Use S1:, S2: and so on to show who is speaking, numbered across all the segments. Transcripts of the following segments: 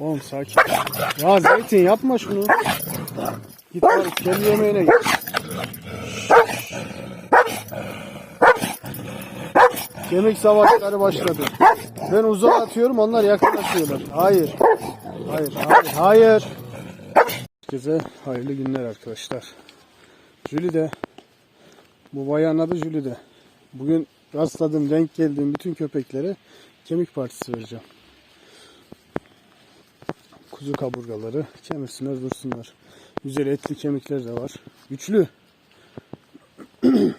S1: Oğlum sakin. Ya Zeytin yapma şunu. Git bari kendi yemeğine git. Kemik savaşları başladı. Ben uzağa atıyorum onlar yaklaşıyorlar. Hayır. Hayır, hayır, hayır. Herkese hayırlı günler arkadaşlar. Jülide. Bu bayanın adı Jülide. Bugün rastladığım, denk geldiğim bütün köpeklere kemik partisi vereceğim. Kuzu kaburgaları. Kemirsinler dursunlar. Güzel etli kemikler de var. Güçlü.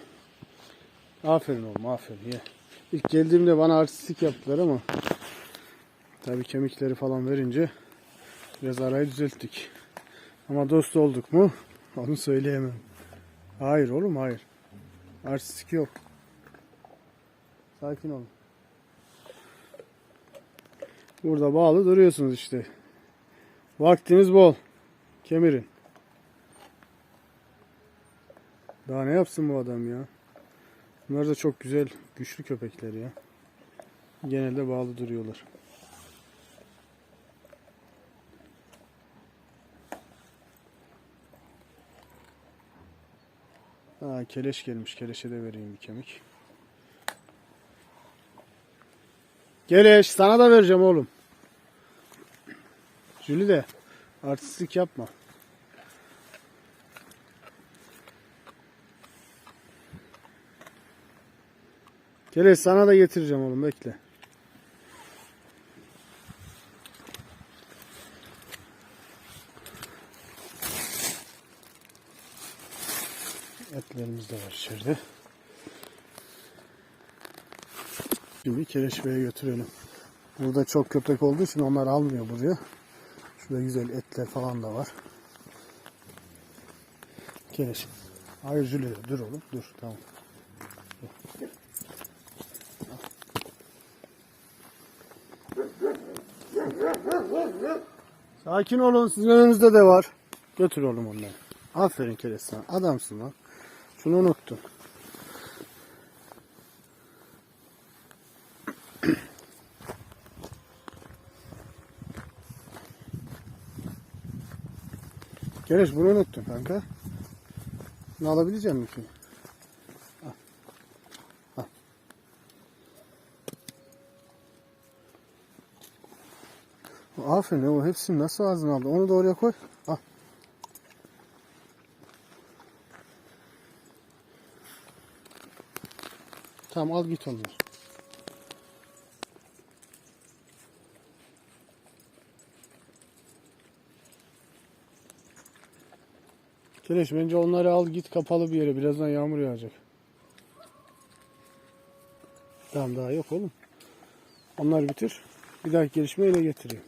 S1: aferin oğlum aferin ye. İlk geldiğimde bana artistik yaptılar ama tabii kemikleri falan verince biraz arayı düzelttik. Ama dost olduk mu? Onu söyleyemem. Hayır oğlum hayır. Artistik yok. Sakin olun. Burada bağlı duruyorsunuz işte. Vaktiniz bol. Kemirin. Daha ne yapsın bu adam ya? Bunlar da çok güzel, güçlü köpekler ya. Genelde bağlı duruyorlar. Ha, keleş gelmiş. Keleşe de vereyim bir kemik. Keleş sana da vereceğim oğlum. Jüli de artistlik yapma. Keleş sana da getireceğim oğlum bekle. Etlerimiz de var içeride. Şimdi Keleşbe'ye götürelim. Burada çok köpek olduğu için onlar almıyor buraya. Şurada güzel etler falan da var. Keleş. Hayır de dur oğlum dur tamam. Sakin olun sizin önünüzde de var. Götür oğlum onları. Aferin sana. Adamsın lan. Şunu unuttun. Keleş bunu unuttun kanka. Bunu alabilecek misin. Al. Aferin o hepsini nasıl ağzına aldı? Onu da oraya koy. Al. Tamam al git onları. Kireç bence onları al git kapalı bir yere. Birazdan yağmur yağacak. Tamam daha yok oğlum. Onlar bitir. Bir dahaki gelişme yine getireyim.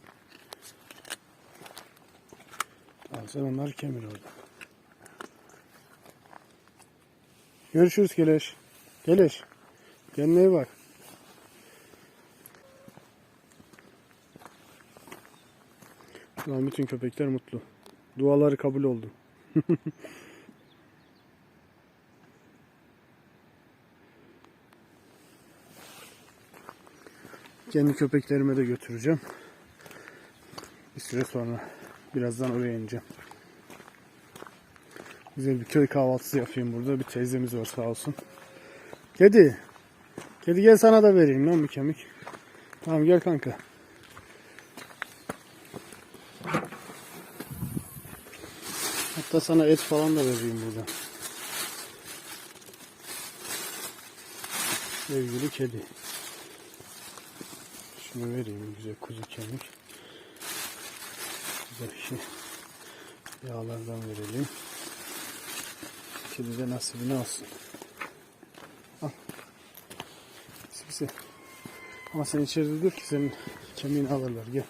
S1: Tamam sen onları kemir orada. Görüşürüz Keleş. Keleş. Kendine iyi bak. Şu an bütün köpekler mutlu. Duaları kabul oldu. Kendi köpeklerime de götüreceğim. Bir süre sonra birazdan oraya ineceğim. Güzel bir köy kahvaltısı yapayım burada. Bir teyzemiz var sağ olsun. Kedi. Kedi gel sana da vereyim lan bir kemik. Tamam gel kanka. Hatta sana et falan da vereyim burada. Sevgili kedi. Şunu vereyim güzel kuzu kemik. Güzel şey. Yağlardan verelim. Kedi de nasibini alsın. Al. Pis pisi. Ama sen içeride dur ki senin kemiğini alırlar. Gel.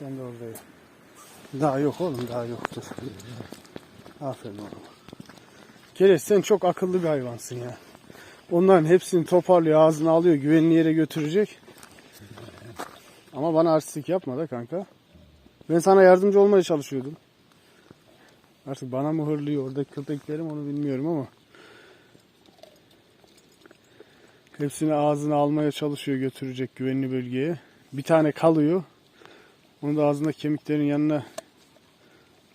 S1: Sen de orada ye. Daha yok oğlum daha yoktur. Aferin oğlum. Keleş sen çok akıllı bir hayvansın ya. Onların hepsini toparlıyor ağzına alıyor güvenli yere götürecek. Ama bana artistlik yapma da kanka. Ben sana yardımcı olmaya çalışıyordum. Artık bana mı hırlıyor orada köpeklerim onu bilmiyorum ama. Hepsini ağzına almaya çalışıyor götürecek güvenli bölgeye. Bir tane kalıyor. Onu da ağzında kemiklerin yanına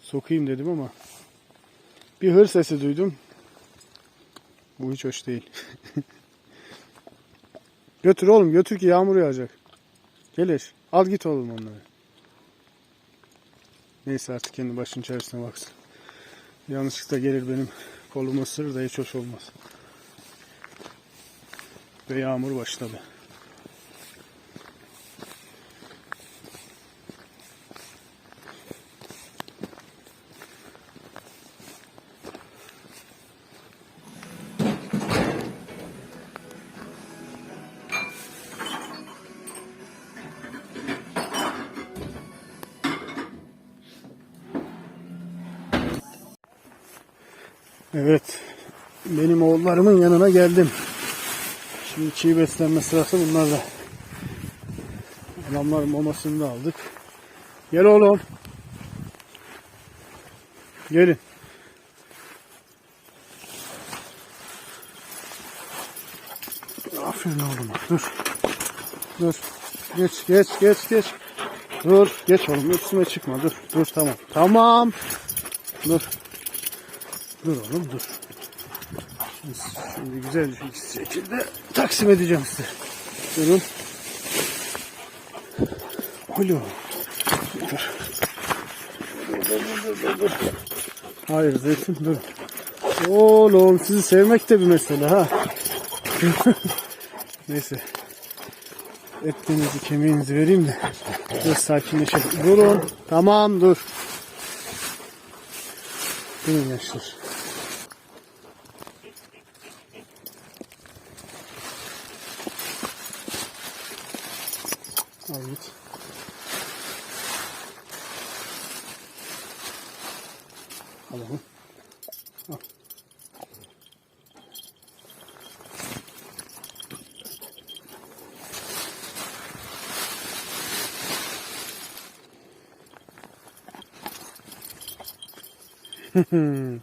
S1: sokayım dedim ama bir hır sesi duydum. Bu hiç hoş değil. götür oğlum götür ki yağmur yağacak. Gelir. Al git oğlum onları. Neyse artık kendi başının çaresine baksın. Yanlışlıkla gelir benim kolumu ısırır da hiç hoş olmaz. Ve yağmur başladı. Evet. Benim oğullarımın yanına geldim. Şimdi çiğ beslenme sırası bunlarla. Adamların mamasını da aldık. Gel oğlum. Gelin. Aferin oğlum. Dur. Dur. Geç geç geç geç. Dur. Geç oğlum. Üstüme çıkma. Dur. Dur tamam. Tamam. Dur. Dur oğlum dur. Şimdi, güzel bir şekilde taksim edeceğim size. Durun. Alo. Dur. Dur, dur, dur, dur. Hayır Zeytin dur. Oğlum sizi sevmek de bir mesele ha. Neyse. Etlerinizi kemiğinizi vereyim de. Biraz sakinleşelim. Durun. Tamam dur. Durun gençler. Al git. Al onu. Al.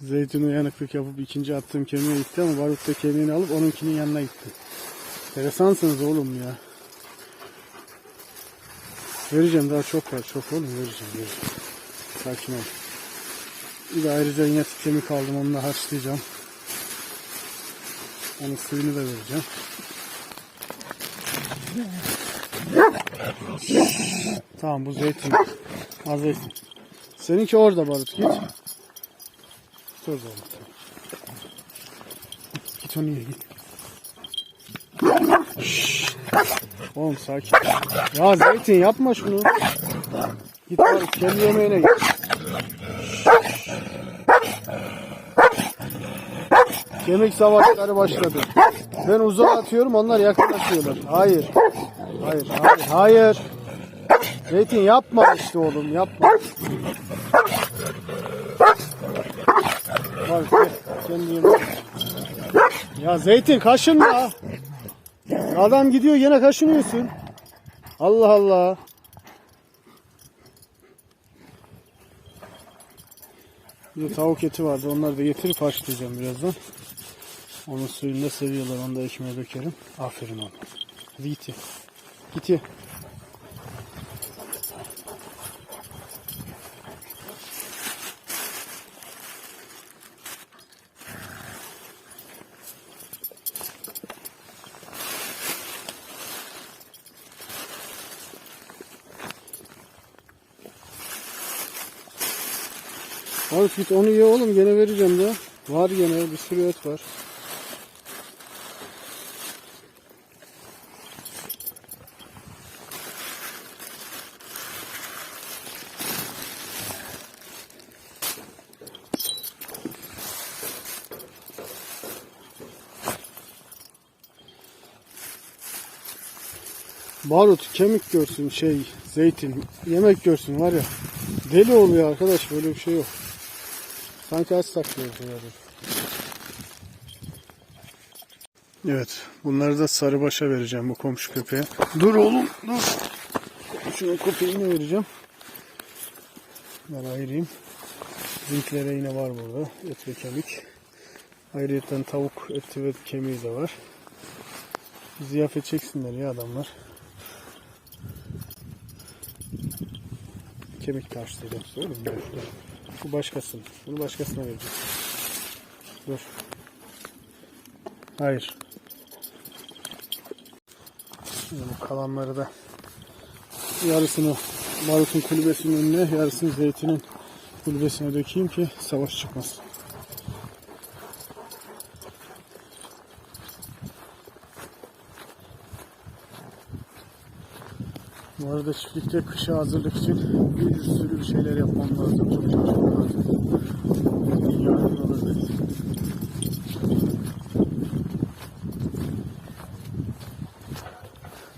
S1: Zeytin uyanıklık yapıp ikinci attığım kemiğe gitti ama Barut da kemiğini alıp onunkinin yanına gitti. Interesansınız oğlum ya. Vereceğim daha çok var. Çok oğlum vereceğim. vereceğim. Sakin ol. Bir de ayrıca yine kemik aldım. Onu da haşlayacağım. Onun suyunu da vereceğim. Tamam bu zeytin. Az zeytin. Seninki orada Barut git. Orada oğlum. Git onu ye git. Oğlum sakin. Ya Zeytin yapma şunu. Git bari kendi yemeğine git. Kemik savaşları başladı. Ben uzağa atıyorum onlar yaklaşıyorlar. Hayır. Hayır, hayır, hayır. Zeytin yapma işte oğlum yapma. Yemeğine. Ya Zeytin kaşınma. Adam gidiyor yine kaşınıyorsun. Allah Allah. Bir de tavuk eti vardı. Onları da getirip haşlayacağım birazdan. Onun suyunu da seviyorlar. Onu da ekmeğe dökerim. Aferin oğlum. Hadi git ye. Git ye. Barış git onu ye oğlum gene vereceğim de. Var gene bir sürü et var. Barut kemik görsün şey zeytin yemek görsün var ya deli oluyor arkadaş böyle bir şey yok. Sanki aç saklıyoruz yani. Evet bunları da sarıbaşa vereceğim bu komşu köpeğe. Dur oğlum dur. Şunun köpeğini vereceğim. Ben ayırayım. Zinklere yine var burada et ve kemik. Ayrıca tavuk eti ve kemiği de var. Ziyafet çeksinler ya adamlar. Kemik size oğlum. Bu başkasının. Bunu başkasına vereceğim. Dur. Hayır. Bu kalanları da yarısını Barut'un kulübesinin önüne, yarısını Zeytin'in kulübesine dökeyim ki savaş çıkmasın. Arada çiftlikte kışa hazırlık için bir sürü bir şeyler yapmam lazım. Çok çalışmam lazım.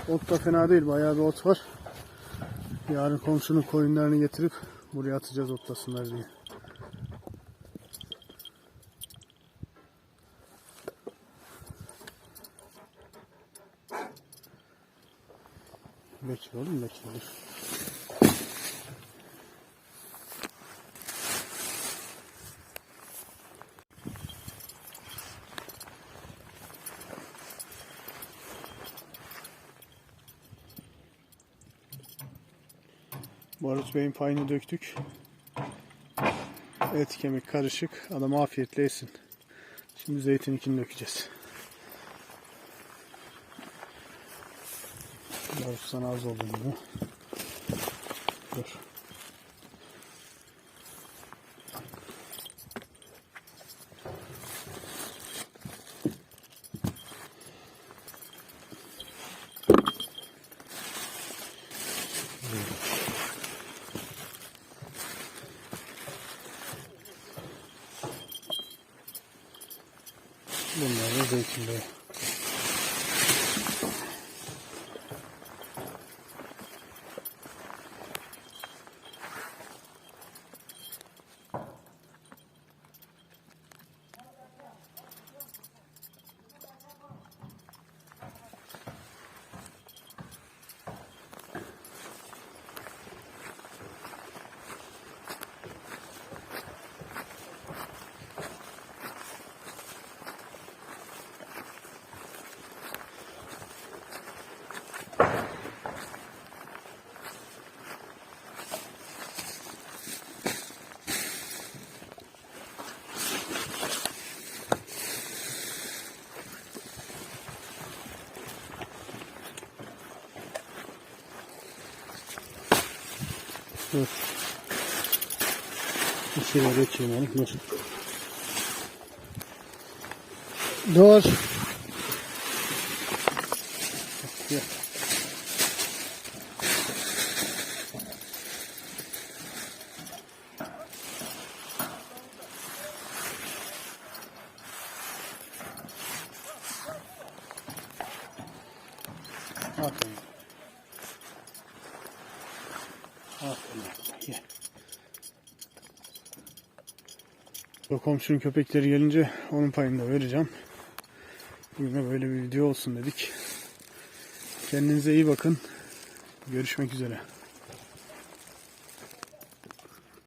S1: Ot da fena değil. Bayağı bir ot var. Yarın komşunun koyunlarını getirip buraya atacağız otlasınlar diye. Bekle oğlum dur. Barut Bey'in payını döktük. Et kemik karışık. Adam afiyetle yesin. Şimdi zeytininkini dökeceğiz. Barut sana az oldu gibi. Dur. Bunlar da zeytinliği. Dur. İçeri geçeyim onu. Dur. Dur. Gel. Aferin. Aferin. Gel. O komşunun köpekleri gelince onun payını da vereceğim. Bugün de böyle bir video olsun dedik. Kendinize iyi bakın. Görüşmek üzere.